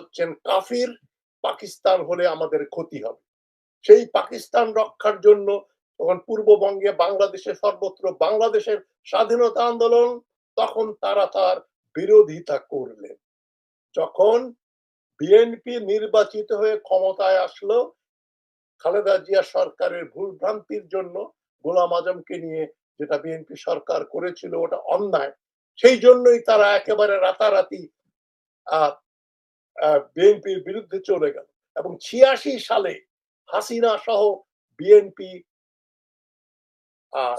হচ্ছেন কাফির, পাকিস্তান হলে আমাদের ক্ষতি হবে। সেই পাকিস্তান রক্ষার জন্য তখন পূর্ববঙ্গে বাংলাদেশে সর্বত্র বাংলাদেশের স্বাধীনতা আন্দোলন, তখন তারা তার বিরোধিতা করলেন। যখন বিএনপি নির্বাচিত হয়ে ক্ষমতায় আসলো, খালেদা জিয়া সরকারের ভুলভ্রান্তির জন্য গোলাম আজমকে নিয়ে যেটা বিএনপি সরকার করেছিল, ওটা অন্যায়। সেই জন্যই তারা একেবারে রাতারাতি বিএনপির বিরুদ্ধে চলে গেল। এবং ছিয়াশি সালে হাসিনা সহ বিএনপি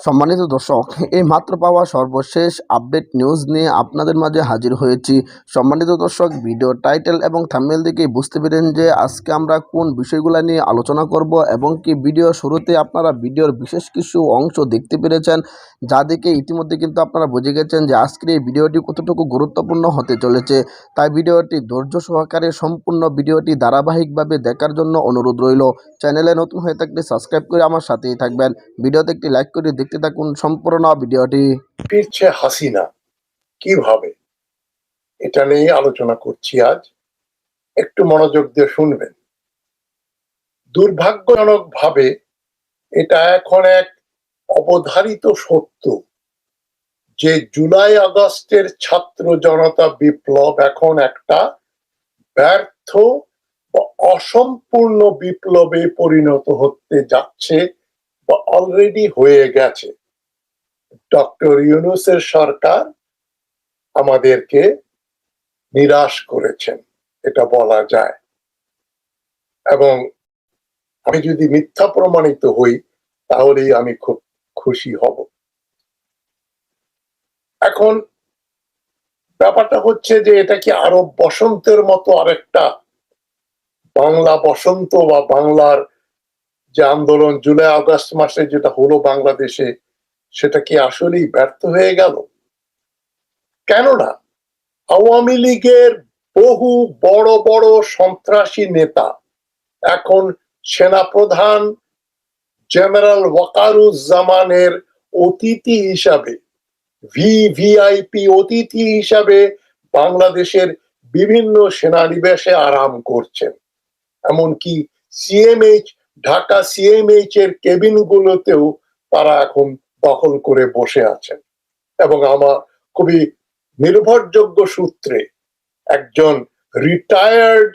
সম্মানিত দর্শক, এই মাত্র পাওয়া সর্বশেষ আপডেট নিউজ নিয়ে আপনাদের মাঝে হাজির হয়েছি। সম্মানিত দর্শক ভিডিও টাইটেল এবং থাম্বেল দেখেই বুঝতে পেরেন যে আজকে আমরা কোন বিষয়গুলো নিয়ে আলোচনা করব এবং কি ভিডিও শুরুতে আপনারা ভিডিওর বিশেষ কিছু অংশ দেখতে পেরেছেন, যা দেখে ইতিমধ্যে কিন্তু আপনারা বুঝে গেছেন যে আজকের এই ভিডিওটি কতটুকু গুরুত্বপূর্ণ হতে চলেছে। তাই ভিডিওটি ধৈর্য সহকারে, সম্পূর্ণ ভিডিওটি ধারাবাহিকভাবে দেখার জন্য অনুরোধ রইল। চ্যানেলে নতুন হয়ে থাকলে সাবস্ক্রাইব করে আমার সাথেই থাকবেন। ভিডিওতে একটি লাইক দেখতে থাকুন সম্পূর্ণ ভিডিওটি। ফিরছে হাসিনা। কীভাবে এটা নিয়ে আলোচনা করছি আজ। একটু মনোযোগ দিয়ে শুনবেন। দুর্ভাগ্যজনক ভাবে এটা এখন এক অবধারিত সত্য যে জুলাই আগস্টের ছাত্র জনতা বিপ্লব এখন একটা ব্যর্থ অসম্পূর্ণ বিপ্লবে পরিণত হতে যাচ্ছে বা অলরেডি হয়ে গেছে। ডক্টর ইউনুসের সরকার আমাদেরকে নিরাশ করেছেন, এটা বলা যায়। এবং আমি যদি মিথ্যা প্রমাণিত হই, তাহলেই আমি খুব খুশি হব। এখন ব্যাপারটা হচ্ছে যে, এটা কি আরব বসন্তের মতো আরেকটা বাংলা বসন্ত বা বাংলার যে আন্দোলন জুলাই, আগস্ট মাসে যেটা হলো বাংলাদেশে, সেটা কি আসলেই ব্যর্থ হয়ে গেল? কেননা আওয়ামী লীগের বহু বড় বড় সন্ত্রাসী নেতা, এখন সেনাপ্রধান জেনারেল ওয়াকারুজ্জামানের অতিথি হিসাবে, ভিভিআইপি অতিথি হিসাবে বাংলাদেশের বিভিন্ন সেনানিবেশে আরাম করছেন। এমনকি সিএমএইচ ঢাকা সিএমএইচ এর কেবিন গুলোতেও তারা এখন দখল করে বসে আছেন। এবং আমার খুবই নির্ভরযোগ্য সূত্রে একজন রিটায়ার্ড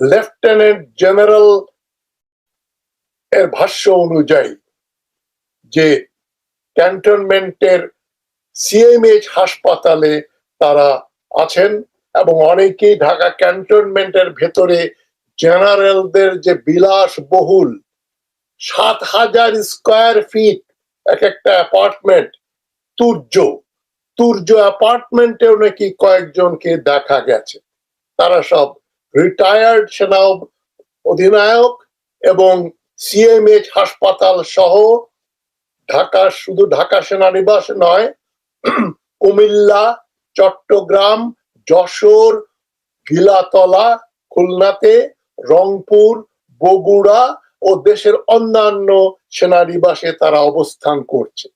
লেফটেন্যান্ট জেনারেল এর ভাষ্য অনুযায়ী যে ক্যান্টনমেন্টের সিএমএইচ হাসপাতালে তারা আছেন এবং অনেকেই ঢাকা ক্যান্টনমেন্টের ভেতরে জেনারেলদের যে বিলাস বহুল, সাত হাজার স্কোয়ার ফিট এক একটা অ্যাপার্টমেন্ট, তুর্য। তুর্য অ্যাপার্টমেন্টেও নাকি কয়েকজনকে দেখা গেছে। তারা সব রিটায়ার্ড সেনা অধিনায়ক এবং সিএমএইচ হাসপাতাল সহ ঢাকা, শুধু ঢাকা সেনানিবাস নয়, কুমিল্লা, চট্টগ্রাম, যশোর, গিলাতলা, খুলনাতে রংপুর, বগুড়া ও দেশের অন্যান্য সেনানিবাসে তারা অবস্থান করছে।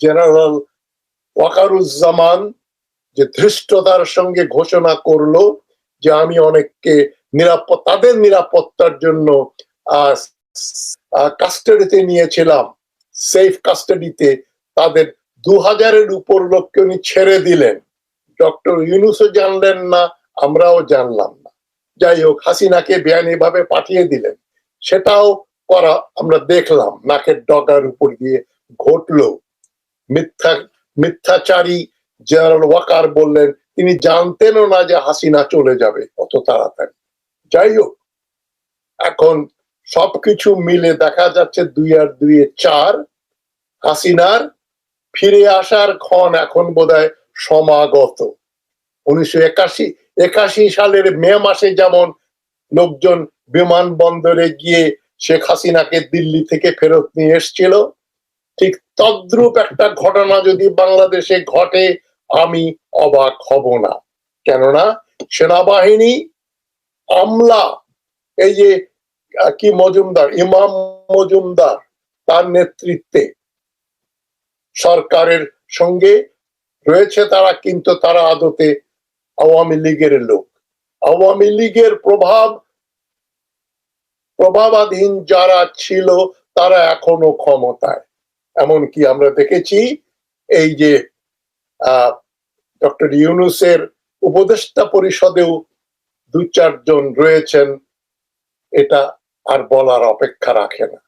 জেনারেল ওয়াকারুজ্জামান যে ধৃষ্টতার সঙ্গে ঘোষণা করল যে আমি অনেককে নিরাপদ, তাদের নিরাপত্তার জন্য কাস্টাডিতে নিয়েছিলাম, সেফ কাস্টাডিতে তাদের দু হাজারের উপর লোককে উনি ছেড়ে দিলেন। ডক্টর ইউনুসও জানলেন না, আমরাও জানলাম যাই হোক, হাসিনাকে বেআইনি ভাবে পাঠিয়ে দিলেন। সেটাও করা আমরা দেখলাম, নাকের ডগার উপর দিয়ে ঘটলো। মিথ্যা, মিথ্যাচারী জেনারেল ওয়াকার বললেন, তিনি জানতেনও না যে হাসিনা চলে যাবে, অত তাড়াতাড়ি। যাই হোক, এখন সবকিছু মিলে দেখা যাচ্ছে দুই আর দুই চার। হাসিনার ফিরে আসার ক্ষণ এখন বোধহয় সমাগত। উনিশশো একাশি একাশি সালের মে মাসে যেমন লোকজন বিমানবন্দরে গিয়ে শেখ হাসিনাকে দিল্লি থেকে ফেরত নিয়ে এসছিল, ঠিক তদ্রূপ একটা ঘটনা যদি বাংলাদেশে ঘটে, আমি অবাক হব না। কেননা সেনাবাহিনী, আমলা, এই যে, কি মজুমদার, ইমাম মজুমদার, তার নেতৃত্বে সরকারের সঙ্গে রয়েছে তারা, কিন্তু তারা আদতে আওয়ামী লীগের লোক। আওয়ামী লীগের প্রভাব, প্রভাবাধীন যারা ছিল, তারা এখনও ক্ষমতায়। এমনকি আমরা দেখেছি এই যে ডক্টর ইউনুসের উপদেষ্টা পরিষদেও দু চারজন রয়েছেন, এটা আর বলার অপেক্ষা রাখে না।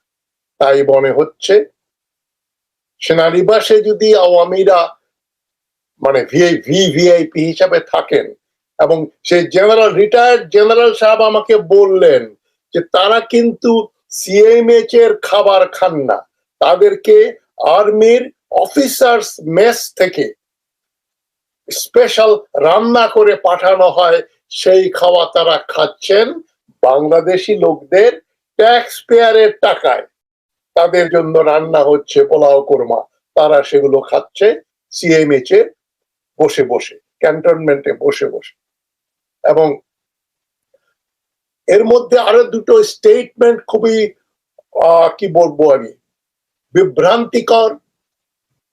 তাই মনে হচ্ছে, সেনানিবাসে যদি আওয়ামীরা মানে ভিআই ভি ভিআইপি হিসাবে থাকেন। এবং সেই জেনারেল রিটায়ার্ড জেনারেল সাহেব আমাকে বললেন যে, তারা কিন্তু সিএমএইচ এর খাবার খান না। তাদেরকে আর্মির অফিসার্স মেস থেকে স্পেশাল রান্না করে পাঠানো হয়, সেই খাওয়া তারা খাচ্ছেন বাংলাদেশি লোকদের ট্যাক্স পেয়ারের টাকায়। তাদের জন্য রান্না হচ্ছে পোলাও কোরমা। তারা সেগুলো খাচ্ছে সিএমএইচ এ বসে বসে ক্যান্টনমেন্টে বসে বসে। এবং এর মধ্যে আরও দুটো স্টেটমেন্ট খুবই কি বলব আমি, বিভ্রান্তিকর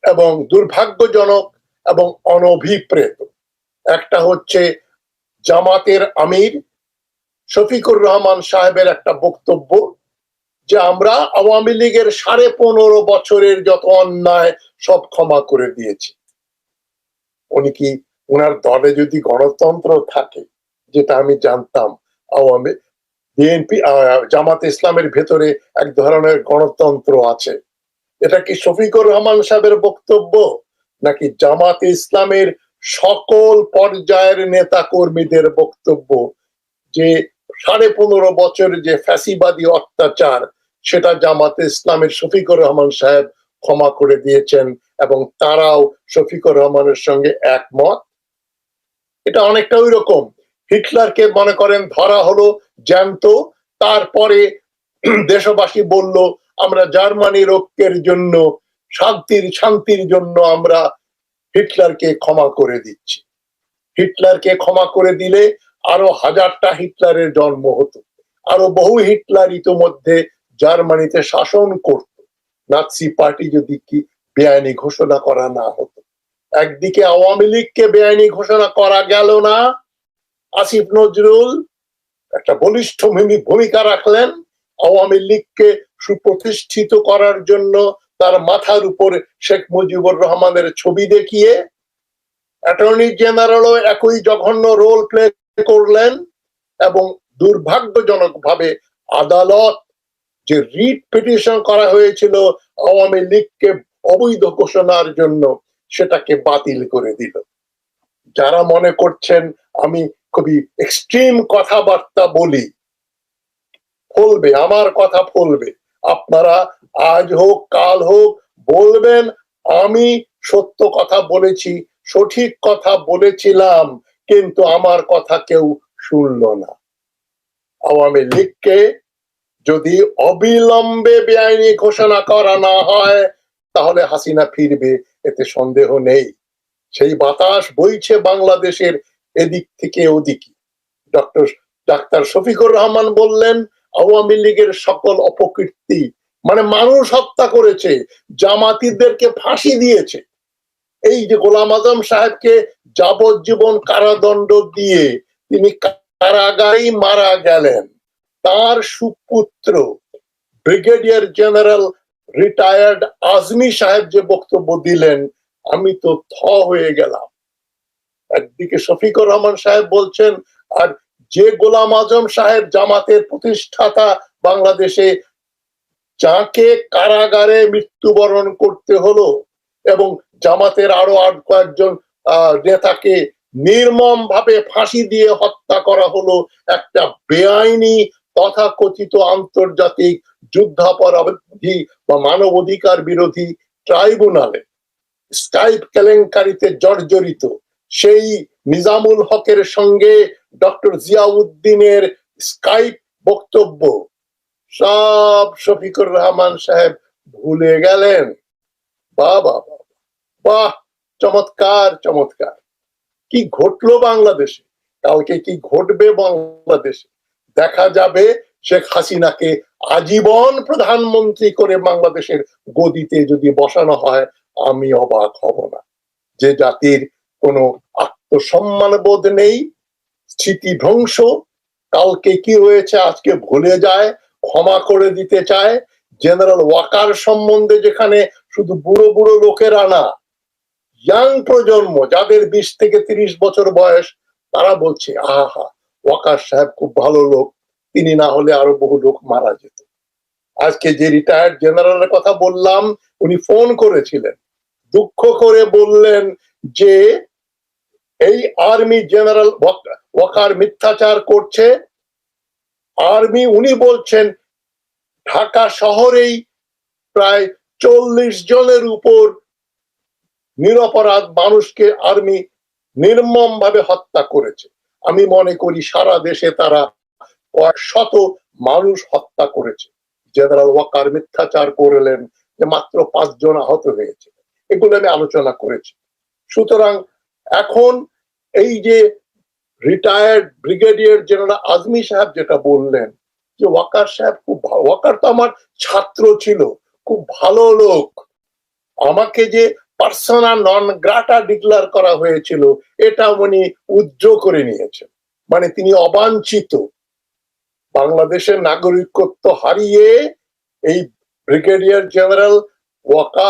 এবং দুর্ভাগ্যজনক এবং অনভিপ্রেত। একটা হচ্ছে জামাতের আমির শফিকুর রহমান সাহেবের একটা বক্তব্য যে আমরা আওয়ামী লীগের সাড়ে পনেরো বছরের যত অন্যায় সব ক্ষমা করে দিয়েছি। উনি কি ওনার দলে যদি গণতন্ত্র থাকে, যেটা আমি জানতাম, আওয়ামী বিএনপি জামাত ইসলামের ভেতরে এক ধরনের গণতন্ত্র আছে। এটা কি শফিকুর রহমান সাহেবের বক্তব্য, নাকি জামাত ইসলামের সকল পর্যায়ের নেতা কর্মীদের বক্তব্য, যে সাড়ে পনেরো বছর যে ফ্যাসিবাদী অত্যাচার, সেটা জামাতে ইসলামের শফিকুর রহমান সাহেব ক্ষমা করে দিয়েছেন এবং তারাও শফিকুর রহমানের সঙ্গে একমত। এটা অনেকটা ওই রকম হিটলারকে মনে করেন ধরা হলো জ্যান্ত, তারপরে দেশবাসী বলল, আমরা জার্মানির ঐক্যের জন্য, শান্তির শান্তির জন্য আমরা হিটলারকে ক্ষমা করে দিচ্ছি। হিটলারকে ক্ষমা করে দিলে আরও হাজারটা হিটলারের জন্ম হতো। আরও বহু হিটলার ইতোমধ্যে জার্মানিতে শাসন করত। নাৎসি পার্টি যদি কি বেআইনি ঘোষণা করা না হতো। একদিকে আওয়ামী লীগকে বেআইনি ঘোষণা করা গেল না। আসিফ নজরুল একটা বলিষ্ঠ ভূমি- ভূমিকা রাখলেন। আওয়ামী লীগকে সুপ্রতিষ্ঠিত করার জন্য তার মাথার উপর শেখ মুজিবুর রহমানের ছবি দেখিয়ে অ্যাটর্নি জেনারেলও একই জঘন্য রোল প্লে করলেন এবং দুর্ভাগ্যজনক ভাবে আদালত যে রিট পিটিশন করা হয়েছিল, আওয়ামী লীগকে অবৈধ ঘোষণার জন্য সেটাকে বাতিল করে দিল। যারা মনে করছেন আমি খুবই এক্সট্রিম কথাবার্তা বলি, ফলবে, আমার কথা ফলবে, আপনারা আজ হোক, কাল হোক, বলবেন, আমি সত্য কথা বলেছি, সঠিক কথা বলেছিলাম, কিন্তু আমার কথা কেউ শুনল না। আওয়ামী লীগকে যদি অবিলম্বে বেআইনি ঘোষণা করা না হয় তাহলে হাসিনা ফিরবে, এতে সন্দেহ নেই। সেই বাতাস বইছে বাংলাদেশের এদিক থেকে ওদিকে। ডক্টর, ডাক্তার শফিকুর রহমান বললেন, আওয়ামী লীগের সকল অপকীর্তি মানে মানুষ হত্যা করেছে জামাতিদেরকে ফাঁসি দিয়েছে। এই যে গোলাম আজম সাহেবকে যাবজ্জীবন কারাদণ্ড দিয়ে তিনি কারাগারেই মারা গেলেন। তার সুপুত্র ব্রিগেডিয়ার জেনারেল রিটায়ার্ড আজমি সাহেব যে বক্তব্য দিলেন, আমি তো থ হয়ে গেলাম। একদিকে শফিকুর রহমান সাহেব বলছেন, আর যে গোলাম আজম সাহেব জামাতের প্রতিষ্ঠাতা বাংলাদেশে, যাকে কারাগারে মৃত্যুবরণ করতে হলো এবং জামাতের আরও আট কয়েকজন নেতাকে নির্মম ভাবে ফাঁসি দিয়ে হত্যা করা হলো, একটা বেআইনি তথাকথিত আন্তর্জাতিক যুদ্ধাপরাধী বা মানবাধিকার বিরোধী ট্রাইব্যুনালে স্কাইপ কেলেঙ্কারিতে জর্জরিত সেই নিজামুল হকের সঙ্গে ডক্টর জিয়াউদ্দিনের স্কাইপ বক্তব্য। সব শফিকুর রহমান সাহেব ভুলে গেলেন। বাহ, বাহ চমৎকার চমৎকার। কি ঘটলো বাংলাদেশে? কালকে কি ঘটবে বাংলাদেশে? দেখা যাবে শেখ হাসিনাকে আজীবন প্রধানমন্ত্রী করে বাংলাদেশের গদিতে যদি বসানো হয়, আমি অবাক হব না। যে জাতির কোনো আত্মসম্মান বোধ নেই স্মৃতিভ্রংশ কালকে কি হয়েছে আজকে ভুলে যায়, ক্ষমা করে দিতে চায়, জেনারেল ওয়াকার সম্বন্ধে যেখানে শুধু বুড়ো বুড়ো লোকেরা না, ইয়াং প্রজন্ম যাদের বিশ থেকে তিরিশ বছর বয়স, তারা বলছে, আহা ওয়াকার সাহেব খুব ভালো লোক, তিনি না হলে আরও বহু লোক মারা যেত। আজকে যে রিটায়ার্ড জেনারেলের কথা বললাম, উনি ফোন করেছিলেন। দুঃখ করে বললেন যে, এই আর্মি জেনারেল ওয়াকার মিথ্যাচার করছে। আর্মি উনি বলছেন, ঢাকা শহরেই প্রায় চল্লিশ জনের উপর নিরপরাধ মানুষকে আর্মি নির্মম ভাবে হত্যা করেছে। আমি মনে করি সারা দেশে তারা শত মানুষ হত্যা করেছে। জেনারেল ওয়াকার মিথ্যাচার করলেন যে মাত্র পাঁচজন আহত হয়েছে। এগুলো আমি আলোচনা করেছি। সুতরাং এখন এই যে রিটায়ার্ড ব্রিগেডিয়ার জেনারেল আজমি সাহেব যেটা বললেন যে ওয়াকার সাহেব খুব ওয়াকার তো আমার ছাত্র ছিল, খুব ভালো লোক। আমাকে যে পার্সোনা নন গ্রাটা ডিক্লার করা হয়েছিল এটা উনি উজ্জ করে নিয়েছেন। মানে তিনি অবাঞ্ছিত। বাংলাদেশের নাগরিকত্ব হারিয়ে এই ব্রিগেডিয়ার জেনারেল ওয়াকা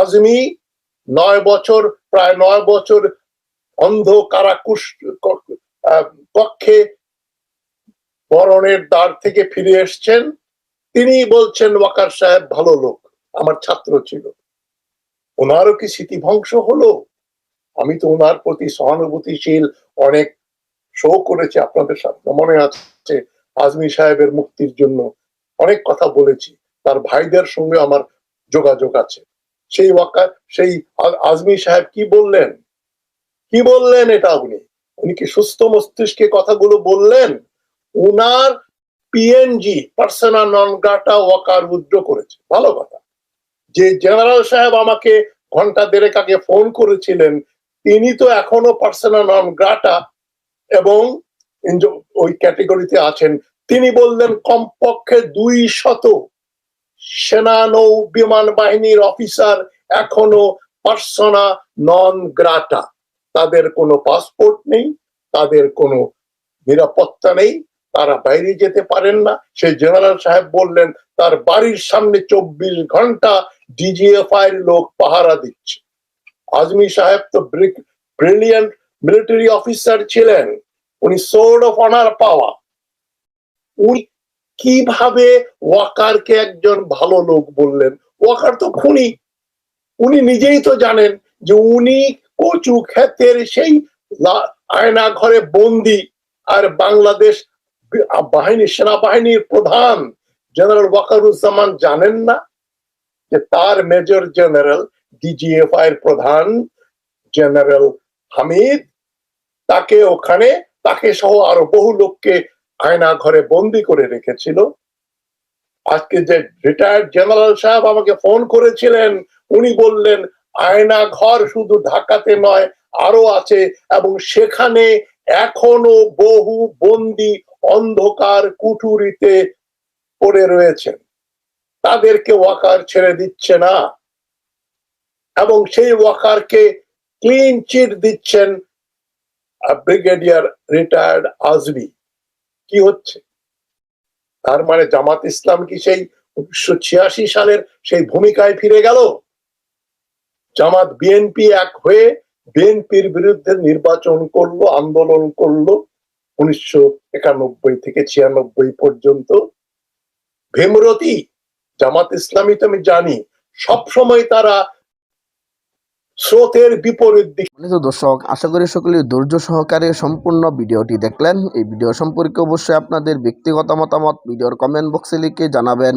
আজমি নয় বছর, প্রায় নয় বছর অন্ধ কারাকুশ কক্ষে মরণের দ্বার থেকে ফিরে এসছেন। তিনি বলছেন, ওয়াকার সাহেব ভালো লোক, আমার ছাত্র ছিল। ওনারও কি স্মৃতিভংশ হলো। আমি তো ওনার প্রতি সহানুভূতিশীল, অনেক শো করেছি আপনাদের সাথে মনে আছে আজমি সাহেবের মুক্তির জন্য অনেক কথা বলেছি। তার ভাইদের সঙ্গে আমার যোগাযোগ আছে। সেই ওয়াকার সেই আজমি সাহেব কি বললেন? কি বললেন এটা উনি? উনি কি সুস্থ মস্তিষ্কে কথাগুলো বললেন? উনার PNG persona non grata Waker উদ্র করেছে। ভালো কথা। যে জেনারেল সাহেব আমাকে ঘণ্টা দেড়েক আগে ফোন করেছিলেন, তিনি তো এখনও পার্সোনাল নন, গ্রাটা, এবং ওই ক্যাটেগরিতে আছেন। তিনি বললেন, কমপক্ষে দুই শত সেনা নৌ বিমান বাহিনীর অফিসার এখনও পার্সোনা নন গ্রাটা। তাদের কোনো পাসপোর্ট নেই, তাদের কোনো নিরাপত্তা নেই, তারা বাইরে যেতে পারেন না। সেই জেনারেল সাহেব বললেন, তার বাড়ির সামনে চব্বিশ ঘণ্টা ডিজিএফআই এর লোক পাহারা দিচ্ছে। আজমি সাহেব তো ব্রিলিয়ান্ট মিলিটারি অফিসার ছিলেন। উনি সোর্ড অফ অনার পাওয়া। উনি কীভাবে ওয়াকারকে একজন ভালো লোক বললেন? ওয়াকার তো খুনি। উনি নিজেই তো জানেন যে উনি কচু ক্ষেতের সেই আয়না ঘরে বন্দি আর বাংলাদেশ বাহিনী সেনাবাহিনীর প্রধান। জেনারেল ওয়াকারুজ্জামান জানেন না? যে তার মেজর জেনারেল ডিজিএফআই এর প্রধান জেনারেল হামিদ, তাকে ওখানে, তাকে সহ আরও বহু লোককে আয়না ঘরে বন্দি করে রেখেছিল। আজকে যে রিটায়ার্ড জেনারেল সাহেব আমাকে ফোন করেছিলেন, উনি বললেন, আয়না ঘর শুধু ঢাকাতে নয়, আরও আছে এবং সেখানে এখনও বহু বন্দি অন্ধকার কুঠুরিতে পড়ে রয়েছেন। তাদেরকে ওয়াকার ছেড়ে দিচ্ছে না। এবং সেই ওয়াকারকে ক্লিন চিট দিচ্ছেন ব্রিগেডিয়ার রিটায়ার্ড আজমি। কি হচ্ছে? তার মানে জামাত ইসলাম কি সেই উনিশশো ছিয়াশি সালের সেই ভূমিকায় ফিরে গেল? জামাত বিএনপি এক হয়ে বিএনপির বিরুদ্ধে নির্বাচন করল, আন্দোলন করল উনিশশো একানব্বই থেকে ছিয়ানব্বই পর্যন্ত। ভীমরতি জামাত ইসলামী তো আমি জানি সবসময় তারা স্রোতের বিপরীত দিকে। সম্মানিত দর্শক, আশা করি সকলে ধৈর্য সহকারে সম্পূর্ণ ভিডিওটি দেখলেন। এই ভিডিও সম্পর্কে অবশ্যই আপনাদের ব্যক্তিগত মতামত ভিডিওর কমেন্ট বক্সে লিখে জানাবেন।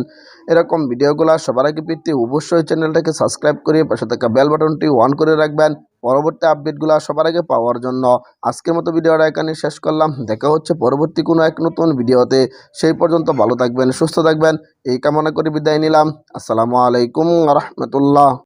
এরকম ভিডিওগুলো সবার আগে পেতে অবশ্যই চ্যানেলটাকে সাবস্ক্রাইব করে পাশে থাকা বেল বাটনটি অন করে রাখবেন। পরবর্তী আপডেটগুলো সবার আগে পাওয়ার জন্য আজকের মতো ভিডিওটা এখানে শেষ করলাম। দেখা হচ্ছে পরবর্তী কোনো এক নতুন ভিডিওতে। সেই পর্যন্ত ভালো থাকবেন, সুস্থ থাকবেন। এই কামনা করে বিদায় নিলাম। আসসালামু আলাইকুম রহমতুল্লাহ।